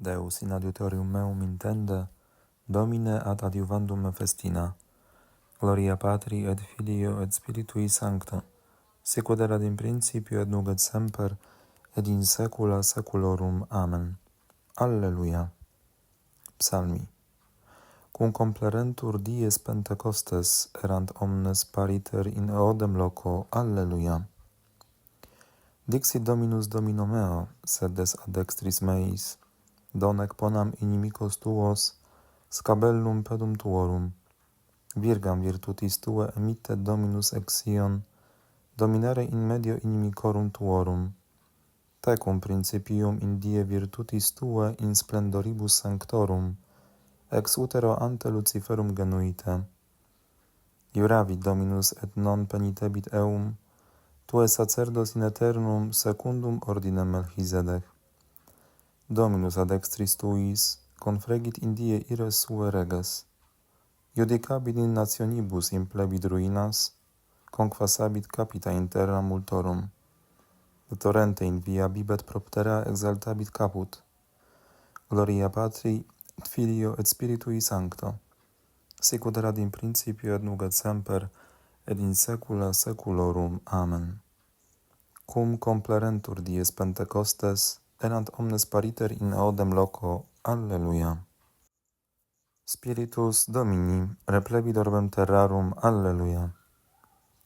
Deus in adiutorium meum intende, Domine ad adiuvandum festina. Gloria Patri et Filio et Spiritui Sancto, sicut erat in principio et nunc et semper, et in saecula saeculorum. Amen. Alleluia. Psalmi. Cum complerentur dies Pentecostes erant omnes pariter in eodem loco. Alleluia. Dixit Dominus Domino meo, sedes ad dextris meis, donec ponam inimicos tuos, scabellum pedum tuorum. Virgam virtutis tue emittet Dominus ex Sion, dominare in medio inimicorum tuorum. Tecum principium in die virtutis tue in splendoribus sanctorum, ex utero ante Luciferum genuite. Iuravit Dominus et non penitebit eum, tue sacerdos in aeternum secundum ordinem Melchizedech. Dominus ad extris tuis, confregit Indie ire sue reges. Judicabit in nationibus in implebit ruinas, conquasabit capita in terra multorum. De torrente in via bibet proptera exaltabit caput. Gloria Patri, et Filio, et Spiritui Sancto. Sicut erat in principio et nunc et semper, et in saecula saeculorum. Amen. Cum complerentur dies Pentecostes, erant omnes pariter in eodem loco. Alleluia. Spiritus Domini, replevit orbem terrarum. Alleluia.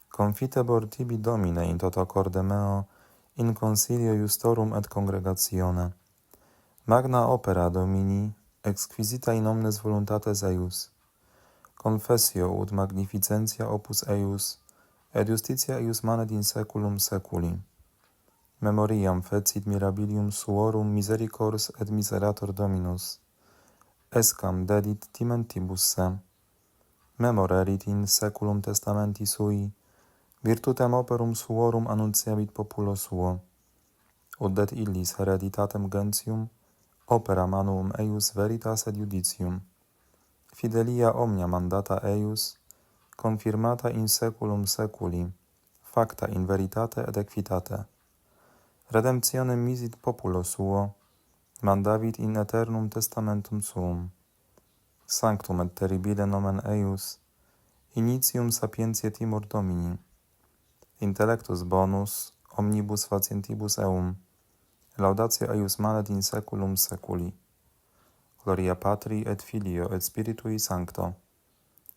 Confitebor tibi Domine in toto corde meo, in consilio justorum et congregatione. Magna opera Domini, exquisita in omnes voluntates eius. Confessio ut magnificentia opus eius, et justitia eius manet in saeculum saeculi. Memoriam fecit mirabilium suorum misericors et miserator Dominus. Escam dedit timentibus se. Memorerit in seculum testamenti sui, virtutem operum suorum annunciabit populo suo. Uddet illis hereditatem gentium, opera manuum eius veritas et judicium. Fidelia omnia mandata eius, confirmata in seculum seculi, facta in veritate et equitate. Redemptionem misit populo suo, mandavit in aeternum testamentum suum. Sanctum et terribile nomen eius, initium sapientiae timor Domini. Intellectus bonus, omnibus facientibus eum, laudatio eius manet in saeculum saeculi. Gloria Patri et Filio et Spiritui Sancto,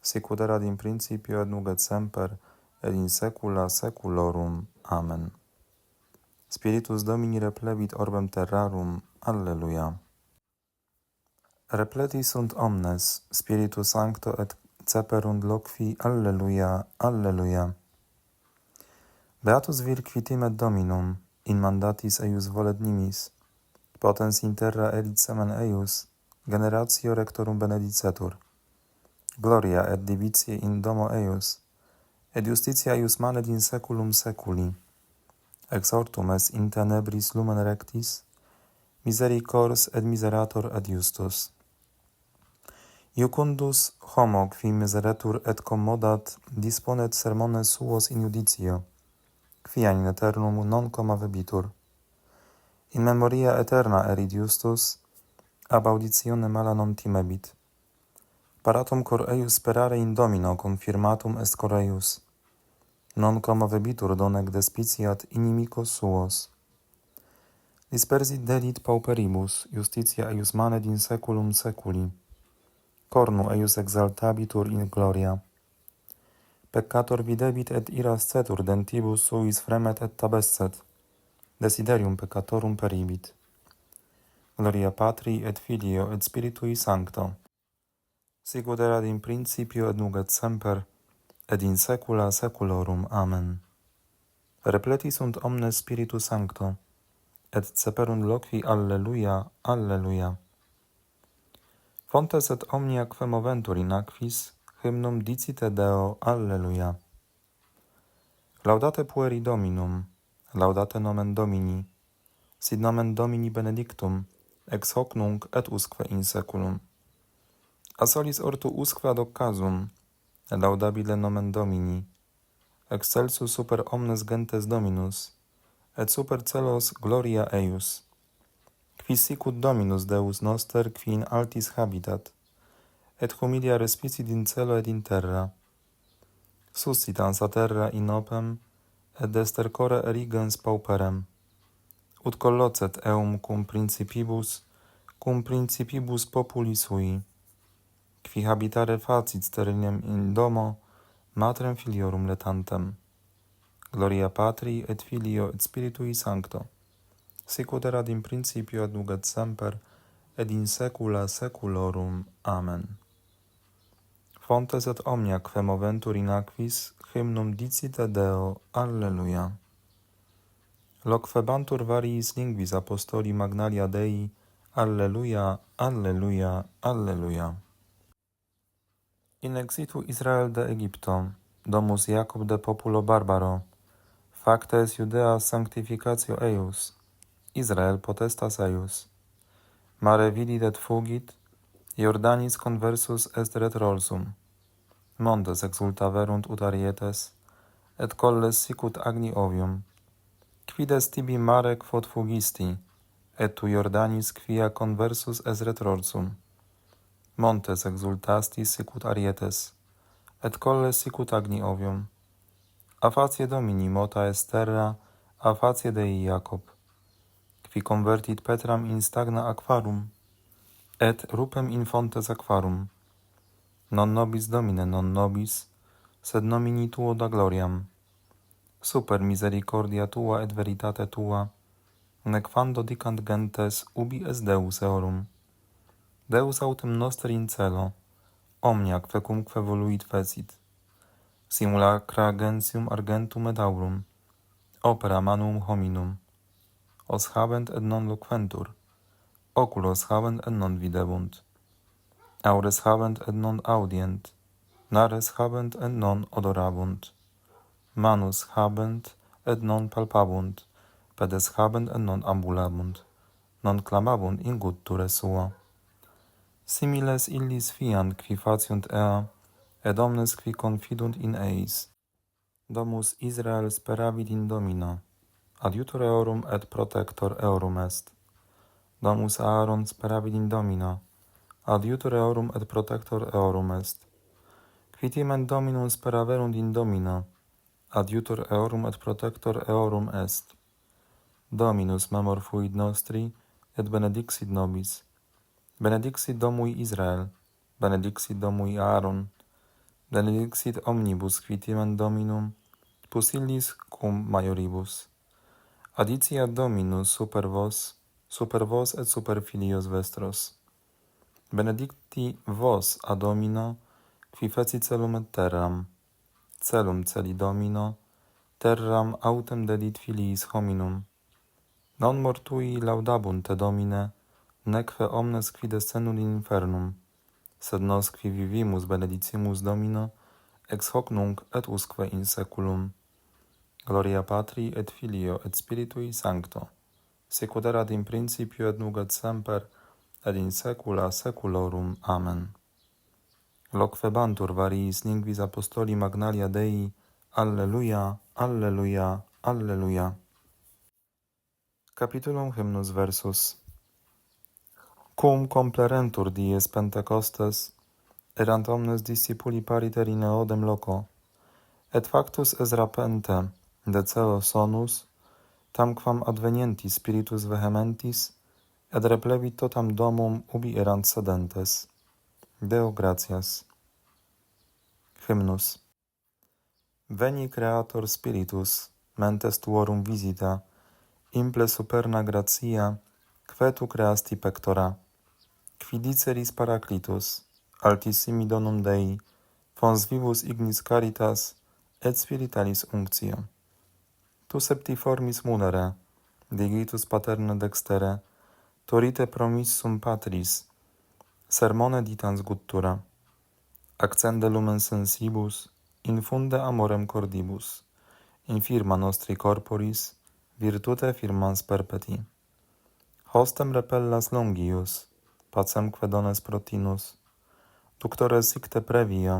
sicut in principio et nunc et semper, et in saecula saeculorum. Amen. Spiritus Domini replevit orbem terrarum. Alleluia. Repleti sunt omnes, Spiritus Sancto et ceperunt loqui. Alleluia, Alleluia. Beatus vir qui timet Dominum, in mandatis eius volet nimis, potens in terra erit semen eius, generatio rectorum benedicetur. Gloria et divitiae in domo eius, et justitia eius manet in saeculum saeculi. Exortum es in tenebris lumen rectis, misericors et miserator ad justus. Iucundus homo qui miseretur et commodat disponet sermones suos in judicio, quia in aeternum non comavebitur. In memoria eterna erit justus, ab auditione mala non timebit. Paratum cor eius sperare in domino confirmatum est cor eius. Nonquam avebitur donec despiciat inimico suos. Dispersit delit pauperibus, justitia eius manet in seculum seculi. Cornu eius exaltabitur in gloria. Peccator videbit et ira scetur dentibus suis fremet et tabesset. Desiderium peccatorum peribit. Gloria Patri et Filio et Spiritui Sancto. Sicut erat in principio et nunc et semper et in saecula saeculorum. Amen. Repleti sunt omnes Spiritu Sancto, et ceperunt loqui Alleluia, Alleluia. Fontes et omnia que moventur in aquis, hymnum dicite Deo, Alleluia. Laudate pueri Dominum, laudate nomen Domini, sit nomen Domini benedictum, ex hoc nunc et usque in saeculum. A solis ortu usque ad occasum, laudabile nomen Domini, excelsus super omnes gentes Dominus, et super celos gloria eius. qui sicut Dominus Deus noster, qui in altis habitat, et humilia respicit in celo et in terra. Suscitans a terra in opem, et destercore erigens pauperem. Ut collocet eum cum principibus, cum principibus populi sui, qui habitare facit sterilem in domo, matrem filiorum letantem. Gloria Patri et Filio et Spiritui Sancto, sicut erat in principio et nunc semper, et in saecula saeculorum. Amen. Fontes et omnia quae moventur in aquis, hymnum dicite Deo. Alleluia. Loquebantur variis linguis apostoli magnalia Dei. Alleluia, Alleluia, Alleluia. In exitu Israel de Egypto, domus Jacob de populo barbaro, factes Judea sanctificatio eius, Israel potestas eius. Mare vidit et fugit, Jordanis conversus est retrolsum. Montes exultaverunt ut arietes, et colles sicut agni ovium. Quides tibi mare quod fugisti, et tu Jordanis quia conversus est retrolsum. Montes exultasti sicut arietes, et colles sicut agni ovium. A facie Domini mota est terra, a facie Dei Jacob. Qui convertit Petram in stagna aquarum, et rupem in fontes aquarum. Non nobis Domine, non nobis, sed nomini tuo da gloriam. Super misericordia tua et veritate tua, nec quando dicant gentes ubi es Deus eorum. Deus autem noster in celo, omnia quecumque voluit fecit. Simulacra gentium argentum et aurum, opera manum hominum. Os habent et non loquentur, oculos habent et non videbunt. Aures habent et non audient, nares habent et non odorabunt. Manus habent et non palpabunt, pedes habent et non ambulabunt, non clamabunt in gutture sua. Similes illis fiant qui faciunt ea, et omnes qui confidunt in eis. Domus Israel speravit in Domino, adiutor eorum et protector eorum est. Domus Aaron speravit in Domino, adiutor eorum et protector eorum est. Quitimen Dominum speraverunt in Domino, adiutor eorum et protector eorum est. Dominus memor fuit nostri, et benedixit nobis. Benedixit domui Israel, benedixit domui Aaron, benedixit omnibus quitiman Dominum, pusillis cum maioribus. Adicia Dominus super vos, super vos et super filios vestros. Benedicti vos ad Domino, qui feci celum et terram, celum celi Domino, terram autem dedit filiis hominum. Non mortui laudabunt te Domine, neque omnes qui descendunt in infernum, sed nos qui vivimus benedicimus Domino, ex hoc nunc et usque in seculum. Gloria Patri et Filio et Spiritui Sancto, sicut erat in principio et nunc et semper, et in saecula saeculorum. Amen. Loquebantur variis linguis apostoli magnalia Dei. Alleluia, Alleluia, Alleluia. Capitulum hymnus versus. Cum complerentur dies Pentecostes, erant omnes discipuli pariter in eodem loco, et factus es rapente de celo sonus, tamquam advenienti spiritus vehementis, et replevit totam domum ubi erant sedentes. Deo gratias. Hymnus. Veni creator spiritus, mentes tuorum visita, imple superna gratia, que tu creasti pectora, qui diceris Paraclitus, altissimi donum Dei, fons vivus ignis caritas, et spiritualis unctio. Tu septi formis munera, digitus paterna dextere, torite promissum patris, sermone ditans guttura, accende lumen sensibus, infunde amorem cordibus, infirma nostri corporis, virtute firmans perpeti. Hostem repellas longius, pacemque dones protinus, ductore sicte previa,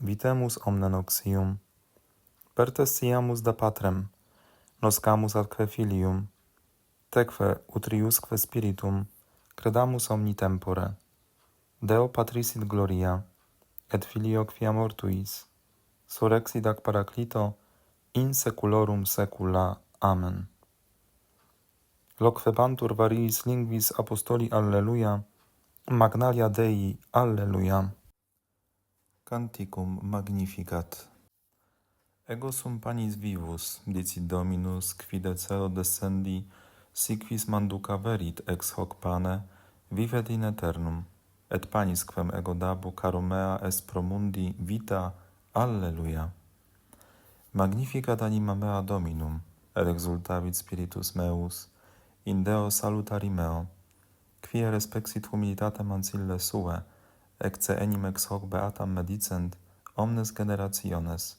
vitemus omne noxium, pertes siamus da patrem, noscamus atque filium, teque utriusque spiritum, credamus omni tempore, Deo Patrisit Gloria, et Filio quia mortuis, surrexit ac Paraclito, in seculorum secula. Amen. Loquebantur variis linguis apostoli Alleluia, magnalia Dei Alleluia. Canticum Magnificat. Ego sum panis vivus, dicit Dominus, qui de celo descendi, siquis manduca verit ex hoc pane, vivet in aeternum, et panis quem ego dabo caro mea est pro mundi vita, Alleluia. Magnificat anima mea Dominum, et exultavit spiritus meus, in Deo salutari meo, quia respexit humilitatem ancille sue, ecce enim ex hoc beatam medicent omnes generationes,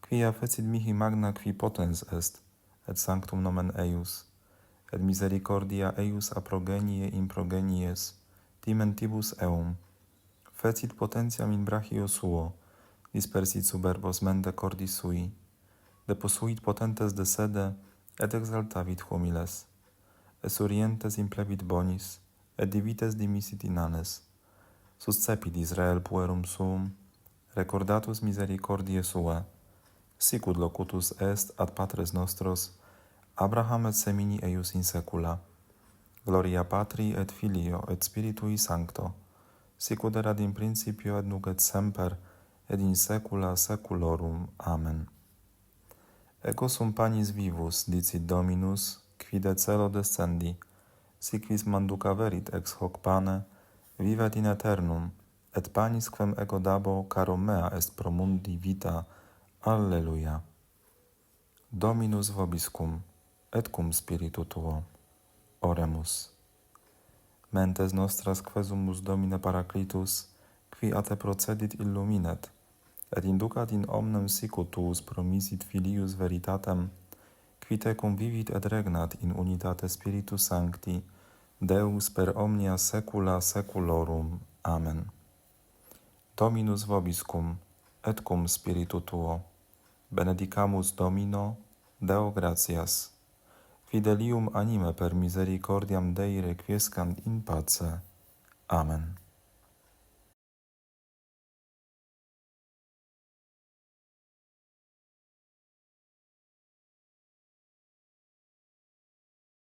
quia fecit mihi magna qui potens est, et sanctum nomen eius, et misericordia eius a progenie in progenies, dimentibus eum, fecit potentiam in brachio suo, dispersit superbos mende cordis sui, deposuit potentes de sede, et exaltavit humiles, es orientes implevit bonis, et divites dimisit inanes. Suscepit Israel puerum sum, recordatus misericordiae sua, sicud locutus est ad patres nostros, Abraham et semini eius in secula. Gloria Patri et Filio et Spiritui Sancto, sicud erat in principio et nunc et semper, et in saecula saeculorum. Amen. Eco sum panis vivus, dicit Dominus, qui de celo descendi, siquis manduca verit ex hoc pane, vivet in aeternum, et panis quem ego dabo caro mea est pro mundi vita. Alleluia. Dominus vobiscum, et cum spiritu tuo. Oremus. Mentes nostras quesumus Domine Paraclitus, qui a te procedit illuminet, et inducat in omnem sicut tuus promisit filius veritatem, qui te convivit et regnat in unitate Spiritus Sancti, Deus per omnia saecula saeculorum. Amen. Dominus vobiscum, et cum spiritu tuo. Benedicamus Domino, Deo gratias. Fidelium anime per misericordiam Dei requiescant in pace. Amen.